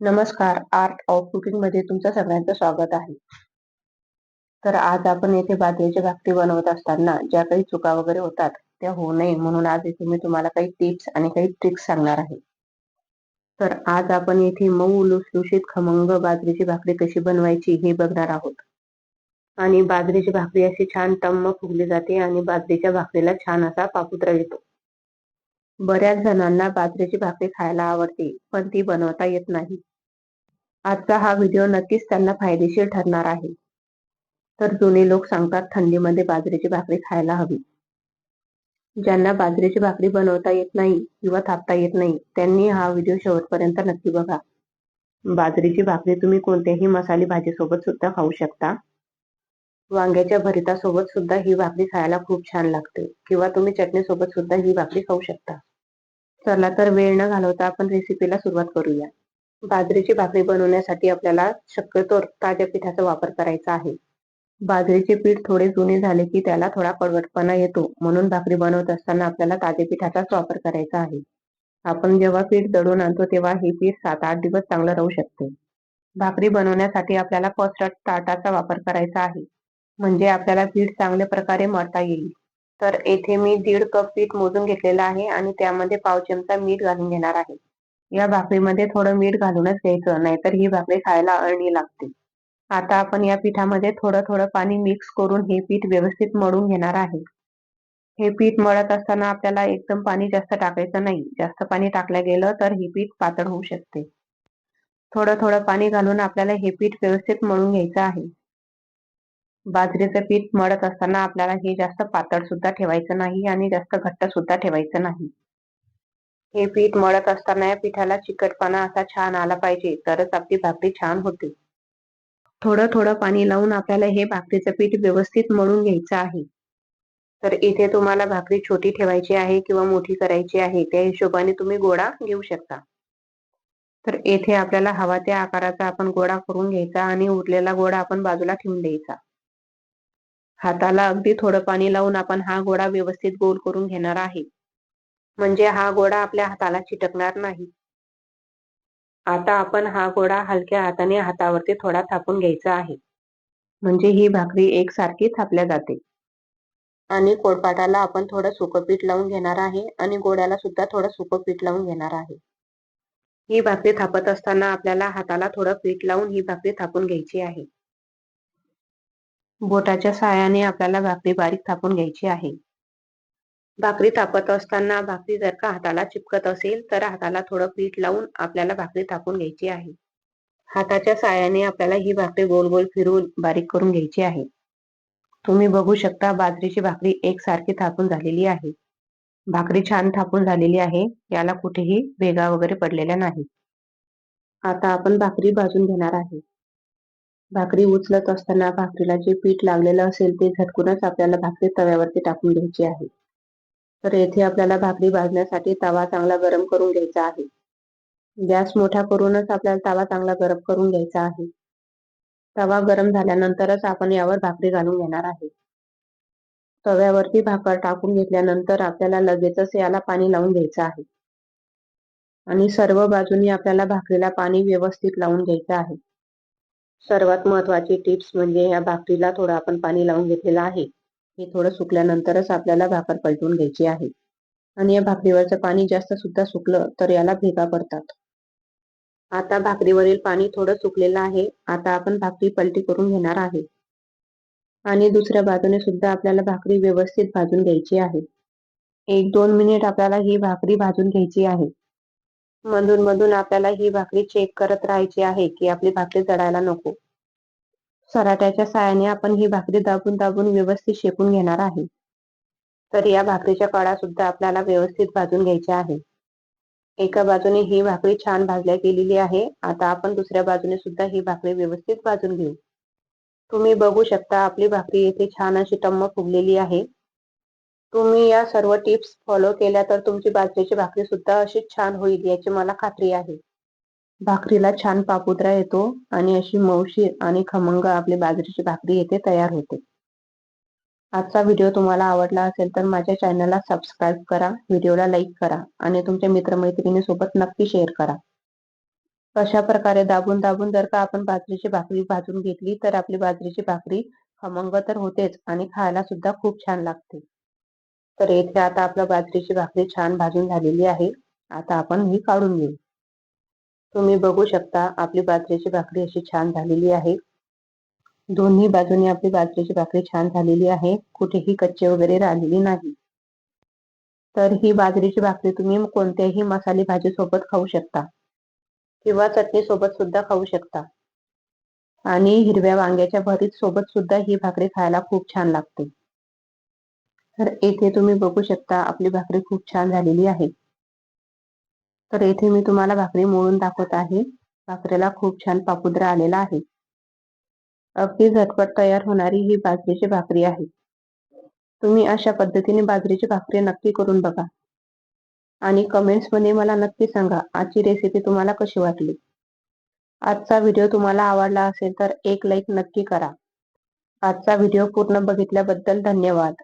नमस्कार. Art of कुकिंगमध्ये तुमचं सगळ्यांचं स्वागत आहे. तर आज आपण येथे बाजरीची भाकरी बनवत असताना ज्या काही चुका वगैरे होतात त्या होऊ नये म्हणून आज इथे मी तुम्हाला काही टिप्स आणि काही ट्रिक्स सांगणार आहे. तर आज आपण येथे मऊ लुसलुशीत खमंग बाजरीची भाकरी कशी बनवायची हे बघणार आहोत. आणि बाजरीची भाकरी अशी छान टम्म फुगली जाते आणि बाजरीच्या भाकरीला छान असा पापुत्रा येतो. बऱ्याच जणांना बाजरीची भाकरी खायला आवडते पण ती बनवता येत नाही. आजचा हा व्हिडिओ नक्कीच त्यांना फायदेशीर ठरणार आहे. तर जुने लोक सांगतात थंडीमध्ये बाजरीची भाकरी खायला हवी. ज्यांना बाजरीची भाकरी बनवता येत नाही किंवा थापता येत नाही त्यांनी हा व्हिडिओ शेवटपर्यंत नक्की बघा. बाजरीची भाकरी तुम्ही कोणत्याही मसाले भाजीसोबत सुद्धा खाऊ शकता. वांग्याच्या भरितासोबत सुद्धा ही भाकरी खायला खूप छान लागते किंवा तुम्ही चटणीसोबत सुद्धा ही भाकरी खाऊ शकता. चला तर वेळ न घालवता आपण रेसिपीला सुरुवात करूया. बाजरीची भाकरी बनवण्यासाठी आपल्याला शक्यतो ताज्या पिठाचा वापर करायचा आहे. बाजरीचे पीठ थोडे जुने झाले की त्याला थोडा कडवटपणा येतो म्हणून भाकरी बनवत असताना आपल्याला ताजे पिठाचाच वापर करायचा आहे. आपण जेव्हा पीठ दळून आणतो तेव्हा हे पीठ सात आठ दिवस चांगलं राहू शकते. भाकरी बनवण्यासाठी आपल्याला पसरट ताटाचा वापर करायचा आहे. म्हणजे आपल्याला पीठ चांगल्या प्रकारे मळता येईल. तर येथे मी दीड कप पीठ मोजून घेतलेलं आहे आणि त्यामध्ये पाव चमचा मीठ घालून घेणार आहे. या भाकरीमध्ये थोडं मीठ घालूनच घ्यायचं नाहीतर ही भाकरी खायला अळणी लागते. आता आपण या पिठामध्ये थोडं थोडं पाणी मिक्स करून हे पीठ व्यवस्थित मळून घेणार आहे. हे पीठ मळत असताना आपल्याला एकदम पाणी जास्त टाकायचं नाही. जास्त पाणी टाकलं गेलं तर हे पीठ पातळ होऊ शकते. थोडं थोडं पाणी घालून आपल्याला हे पीठ व्यवस्थित मळून घ्यायचं आहे. बाजरीचं पीठ मळत असताना आपल्याला हे जास्त पातळ सुद्धा ठेवायचं नाही आणि जास्त घट्ट सुद्धा ठेवायचं नाही. हे पीठ मळत असताना या पिठाला चिकटपणा असा छान आला पाहिजे तरच आपली भाकरी छान होते. थोडं थोडं पाणी लावून आपल्याला हे भाकरीचं पीठ व्यवस्थित मळून घ्यायचं आहे. तर इथे तुम्हाला भाकरी छोटी ठेवायची आहे किंवा मोठी करायची आहे त्या हिशोबाने तुम्ही गोळा घेऊ शकता. तर येथे आपल्याला हवा त्या आकाराचा आपण गोळा करून घ्यायचा आणि उरलेला गोळा आपण बाजूला ठेवून द्यायचा. हाताला अगदी थोडं पाणी लावून आपण हा गोळा व्यवस्थित गोल करून घेणार आहे. म्हणजे हा गोळा आपल्या हाताला चिटकणार नाही. आता आपण हा गोळा हलक्या हाताने हातावरती थोडा थापून घ्यायचा आहे. म्हणजे ही भाकरी एकसारखी थापल्या जाते. आणि कोळपाटाला आपण थोडं सुकं पीठ लावून घेणार आहे आणि गोड्याला सुद्धा थोडं सुकं पीठ लावून घेणार आहे. ही भाकरी थापत असताना आपल्याला हाताला थोडं पीठ लावून ही भाकरी थापून घ्यायची आहे. बोटाच्या सहाय्याने आपल्याला भाकरी बारीक थापून घ्यायची आहे. भाकरी थापत असताना भाकरी जर का हाताला चिपकत असेल तर हाताला थोडं पीठ लावून आपल्याला भाकरी थापून घ्यायची आहे. हाताच्या साह्याने आपल्याला ही भाकरी गोल गोल फिरवून बारीक करून घ्यायची आहे. तुम्ही बघू शकता बाजरीची भाकरी एकसारखी थापून झालेली आहे. भाकरी छान थापून झालेली आहे याला कुठेही भेगा वगैरे पडलेल्या नाही. आता आपण भाकरी भाजून घेणार आहे. भाकरी उचलत असताना भाकरीला जे पीठ लागलेलं असेल ते झटकूनच आपल्याला भाकरी तव्यावरती टाकून घ्यायची आहे. तर येथे आपल्याला भाकरी भाजण्यासाठी तवा चांगला गरम करून घ्यायचा आहे. गॅस मोठा करूनच आपल्याला तवा चांगला गरम करून घ्यायचा आहे. तवा गरम झाल्यानंतरच आपण यावर भाकरी घालून घेणार आहे. तव्यावरती भाकर टाकून घेतल्यानंतर आपल्याला लगेचच याला पाणी लावून घ्यायचं आहे. आणि सर्व बाजूनी आपल्याला भाकरीला पाणी व्यवस्थित लावून घ्यायचं आहे. सर्वात महत्वाची टिप्स म्हणजे या भाकरीला थोडं आपण पाणी लावून घेतलेलं आहे. हे थोडं सुकल्यानंतरच आपल्याला भाकर पलटून घ्यायची आहे. आणि या भाकरीवरचं पाणी जास्त सुद्धा सुकलं तर याला भेगा पडतात. आता भाकरीवरील पाणी थोडं सुकलेलं आहे. आता आपण भाकरी पलटी करून घेणार आहे. आणि दुसऱ्या बाजूने सुद्धा आपल्याला भाकरी व्यवस्थित भाजून घ्यायची आहे. एक दोन मिनिट आपल्याला ही भाकरी भाजून घ्यायची आहे. मधून मधून आपल्याला ही भाकरी चेक करत राहायची आहे की आपली भाकरी जडायला नको. सराट्याच्या साहाय्याने आपण ही भाकरी दाबून दाबून व्यवस्थित शेकून घेणार आहे. तर या भाकरीच्या कडा सुद्धा आपल्याला व्यवस्थित भाजून घ्यायच्या आहे. एका बाजूने ही भाकरी छान भाजल्या गेलेली आहे. आता आपण दुसऱ्या बाजूने सुद्धा ही भाकरी व्यवस्थित भाजून घेऊ. तुम्ही बघू शकता आपली भाकरी येथे छान अशी टम्म फुगलेली आहे. तुम्ही या सर्व टिप्स फॉलो केल्या तर तुमची बाजरीची भाकरी सुद्धा अशी छान होईल याची मला खात्री आहे. भाकरीला छान पापुद्रा येतो आणि अशी मौशी आणि खमंग आपली बाजरीची भाकरी येथे तयार होते. आजचा व्हिडिओ तुम्हाला आवडला असेल तर माझ्या चॅनलला सबस्क्राईब करा व्हिडिओला लाईक करा आणि तुमच्या मित्रमैत्रिणी सोबत नक्की शेअर करा. अशा प्रकारे दाबून दाबून जर का आपण बाजरीची भाकरी भाजून घेतली तर आपली बाजरीची भाकरी खमंग तर होतेच आणि खायला सुद्धा खूप छान लागते. तर येथे आता आपल्या बाजरीची भाकरी छान भाजून झालेली आहे. आता आपण ही काढून घेऊ. तुम्ही बघू शकता आपली बाजरीची भाकरी अशी छान झालेली आहे. दोन्ही बाजूनी आपली बाजरीची भाकरी छान झालेली आहे. कुठेही कच्चे वगैरे राहिलेली नाही. तर ही बाजरीची भाकरी तुम्ही कोणत्याही मसाले भाजी सोबत खाऊ शकता. किंवा चटणी सोबत सुद्धा खाऊ शकता. आणि हिरव्या वांग्याच्या भरीत सोबत सुद्धा ही भाकरी खायला खूप छान लागते. तर येथे तुम्ही बघू शकता आपली भाकरी खूप छान झालेली आहे. तर येथे मी तुम्हाला भाकरी मोळून दाखवत आहे. भाकरीला खूप छान पापुद्रा आलेला आहे. अगदी झटपट तयार होणारी ही बाजरीची भाकरी आहे. तुम्ही अशा पद्धतीने बाजरीची भाकरी नक्की करून बघा. आणि कमेंट्समध्ये मला नक्की सांगा आजची रेसिपी तुम्हाला कशी वाटली? आजचा व्हिडिओ तुम्हाला आवडला असेल तर एक लाईक नक्की करा. आजचा व्हिडिओ पूर्ण बघितल्याबद्दल धन्यवाद.